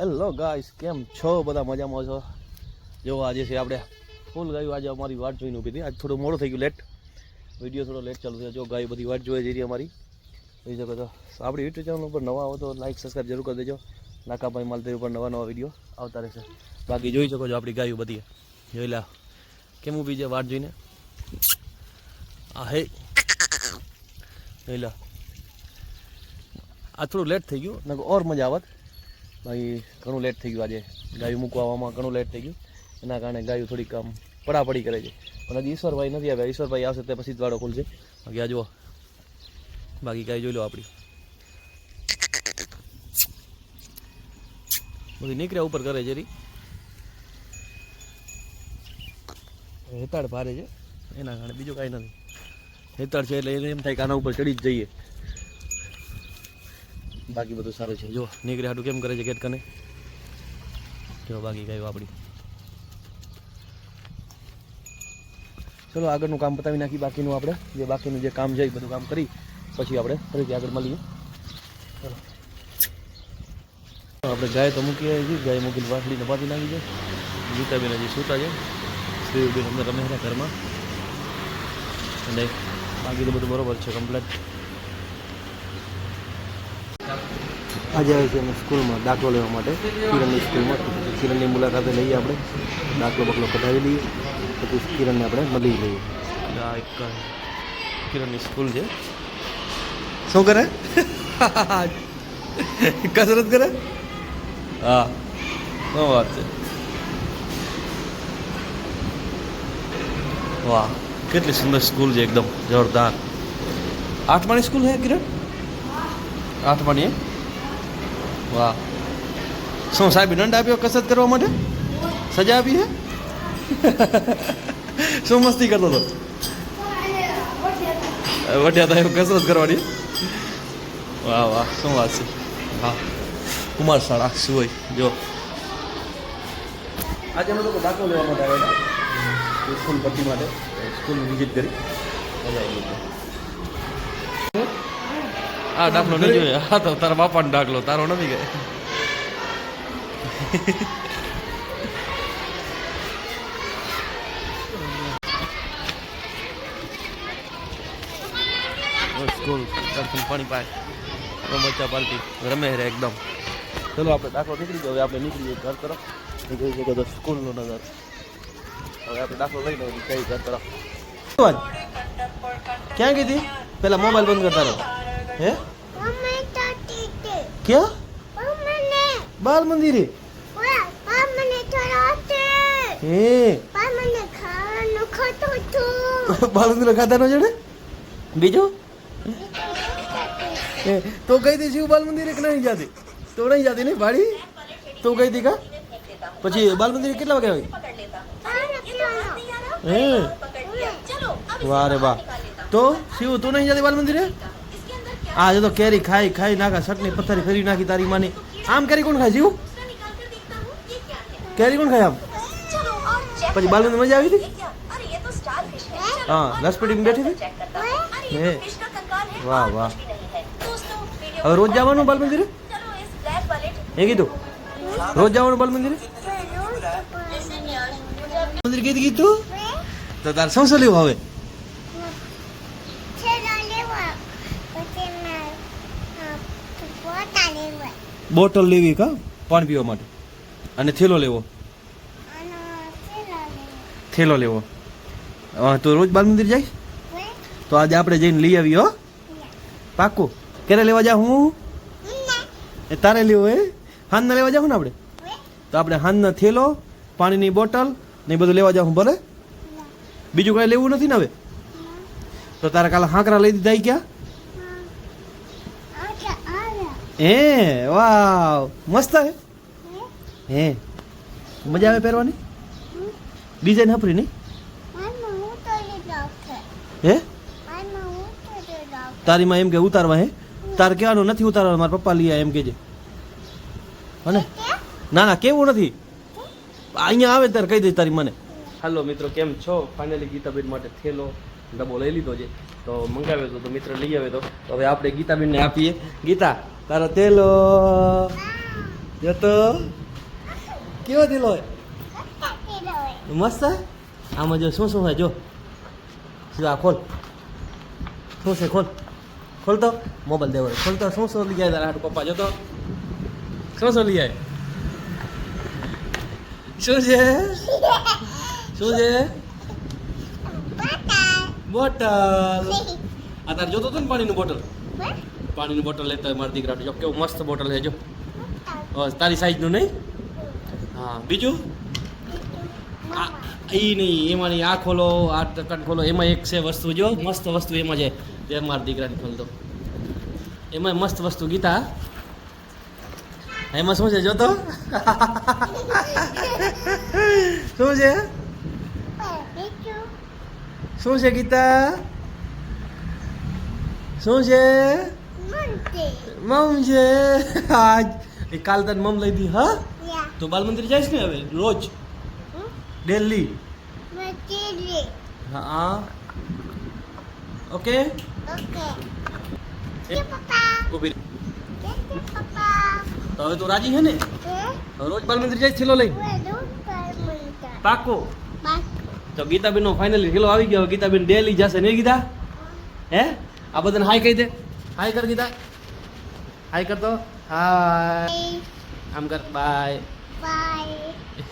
Hello guys કેમ છો? બધા મજામાં છો? જો આજે છે આપણે ફૂલ ગાયું. આજે અમારી વાટ જોઈને ઊભી હતી. આજ થોડું મોડું થઈ ગયું લેટ વીડિયો થોડો લેટ ચાલુ થયો. જો ગાય બધી વાટ જોઈ જઈ રહી અમારી. જોઈ શકો છો આપણી યુટ્યુબ ચેનલ ઉપર નવા આવો તો લાઈક સબસ્ક્રાઈબ જરૂર કરી દેજો. નાકાભાઈ માલદેવ ઉપર નવા નવા વીડિયો આવતા રહેશે. બાકી જોઈ શકો છો આપણી ગાયો બધી. જોઈ લા કેમ ઊભી છે વાટ જોઈને? આ હે. જોઈ લા આ થોડું લેટ થઈ ગયું. ઓર મજા આવત. બાકી ઘણું લેટ થઈ ગયું આજે. ગાયું મૂકવામાં ઘણું લેટ થઈ ગયું. એના કારણે ગાયું થોડીક આમ પડાપડી કરે છે. પણ હજી ઈશ્વરભાઈ નથી આવ્યા. ઈશ્વરભાઈ આવશે તે પછી જ વાળો ખુલશે. બાકી આ જુઓ. બાકી ગાય જોઈ લો આપણી. બધી નીકળ્યા ઉપર કરે છે રી. હેતાળ ભારે છે. એના કારણે બીજું કાંઈ નથી. હેતાળ છે એટલે એને એમ થાય કે આના ઉપર ચડી જ જઈએ. બાકી બધું સારું છે. જો નીકળે હાટું કેમ કરે છે ગેટ કને? જો, બાકી ગયું આપણી. ચલો, આગળનું કામ પતાવી નાખી બાકીનું આપણે. જે બાકીનું જે કામ છે એ બધું કામ કરી પછી આપણે ફરીથી આગળ મળીએ. ચલો. આપણે ગાય તો મૂકી આવી છીએ ગાય મૂકીને વાસળીને પાછી નાખી છે. ગીતાબેન હજી સૂતા છે. શ્રીબેન અંદર રમે હતા ઘરમાં. અને બાકી તો બધું બરોબર છે કમ્પ્લેટ આજે આવે છે અમે સ્કૂલમાં દાખલો લેવા માટે. કિરણની સ્કૂલમાં. તો પછી કિરણની મુલાકાતે લઈએ આપણે. દાખલો બકલો કઢાવી લઈએ. પછી કિરણને આપણે મળી લઈએ. આ એક કિરણની સ્કૂલ છે. શું કરે? કસરત કરે? હા. શું વાત છે? વાહ કેટલી સુંદર સ્કૂલ છે એકદમ. જોરદાર. આઠમાની સ્કૂલ છે કિરણ? આઠમાની હે? વાહ. શું સાહેબ, દંડ આપ્યો કસરત કરવા માટે? સજા આપી હે? શું મસ્તી કરતો હતો? વટ્યા હતા એવું કસરત કરવાની. વાહ વાહ, શું વાત છે? હા કુમાર શાળા હોય? જો. આજે અમે લોકો દાખલો લેવા માટે આવ્યા હતા, સ્કૂલ ભરતી માટે. સ્કૂલ વિઝિટ કરી. મજા આવી ગઈ. આ દાખલો નહીં જોઈએ હા તો તારા બાપાનો દાખલો તારો નથી ગયો સ્કૂલ પાણી પાય રમચા પાર્ટી રમે રે એકદમ ચલો આપણે દાખલો નીકળી ગયો હવે આપણે નીકળીએ ઘર તરફ તો સ્કૂલનો નજર હવે આપણે દાખલો લઈ લઈએ કઈ ઘર તરફ ક્યાં ગઈ હતી પેલા મોબાઈલ બંધ કરતા રહો હે? ક્યાં? બાલ મંદિરે હે. બાલ મંદિર ખાતા નો જડે બીજું? તો ગઈ હતી શિવ બાલ મંદિરે કે નહીં જાતી? તો નહીં જાતી નહીં ભાડી? તો ગઈ હતી કા? પછી બાલ મંદિરે કેટલા વાગે આવી? હે. વારે વાહ. તો શિવ તું નહીં જાતી બાલ મંદિરે આજે તો કેરી ખાઈ ખાઈ નાખા, ચટણી, પથારી ફેરી નાખી તારી માની. આમ કેરી કોણ ખાય શિવ કેરી કોણ ખાય આમ? પછી બાલુ મજા આવી હતી? હા લસપટીમાં બેઠી હતી? હે. વાહ વાહ. હવે રોજ જવાનું બાલ મંદિરે એ કીધું? રોજ જવાનું બાલ મંદિરે મંદિર કીધું કીધું? તો તારે શું લેવું હવે. બોટલ લેવી કા? પાણી પીવા માટે. અને થેલો લેવો. થેલો લેવો. તો રોજ બાલ મંદિર જાય? તો આજે આપણે જઈને લઈ આવીએ, હો. પાક્કું. ક્યારે લેવા જા હું? એ તારે લેવો એ હાનના લેવા જાઉં ને આપણે? તો આપણે હાનના થેલો, પાણીની બોટલ, ને બધું લેવા જાઉં, ભલે? બીજું કાંઈ લેવું નથી ને હવે? તો તારે કાલે હાંકરા લઈ દીધા ક્યાં? હે, વાવ. મસ્ત હે હે, મજા આવે પહેરવાની? ડિઝાઇન હપરી નહીં? હે? તારીમાં એમ કે ઉતારવા હે? તારે કહેવાનું નથી ઉતારવાનું મારા પપ્પા લઈ એમ કેજે અને ના ના, કેવું નથી. અહીંયા આવે ત્યારે કહી દઈશ તારી મને. હાલો મિત્રો, કેમ છો? ફાઇનલી ગીતાબેન માટે થેલો ડબ્બો લઈ લીધો છે. તો મંગાવ્યો તો મિત્ર લઈ આવ્યો તો હવે આપણે ગીતાબેનને આપીએ. ગીતા તારો તેલો. જતો કેવો તેલો મસ્ત? આમાં જો શું શું હોય જો. આ ખોલ. શું છે ખોલ? ખોલતો મોબાઈલ દેવો ખોલતો શું શું લઈ જાય તારા હાટુ પપ્પા? જોતો શું શું લઈ જાય શું છે? શું છે? બોટલ. આ તારે જોતો હતો ને પાણીનું બોટલ? પાણીનું બોટલ લેતો હોય મારા દીકરા જો મસ્ત બોટલ છે બસ, તારી સાઈઝનું નહીં? હા, બીજું? આ, ઈ નહીં એમાં નહીં આ ખોલો, આ ટકન ખોલો, એમાં એક છે વસ્તુ, જો. મસ્ત વસ્તુ એમાં છે. તે મારા દીકરાને ખોલતો એમાં મસ્ત વસ્તુ, ગીતા. એમાં શું છે, જોતો? શું છે? શું છે, ગીતા? શું છે? મમ છે. આજ. એ કાલ તને મમ લઈ દી હા? તો બાલ મંદિર જઈશ ને હવે? રોજ? ડેલી? હા ઓકે. તો હવે તું રાજી છે ને? રોજ બાલ મંદિર જઈશ થેલો લઈ. પાકો તો ગીતાબેન નો ફાઇનલી ખેલો આવી ગયો. ગીતાબેન ડેલી જશે નહીં ગીતા? હે. આ બધાને હાય કહી દે. હાય કર ગીતા. હાય કરતો હાય આમ કર બાય Bye.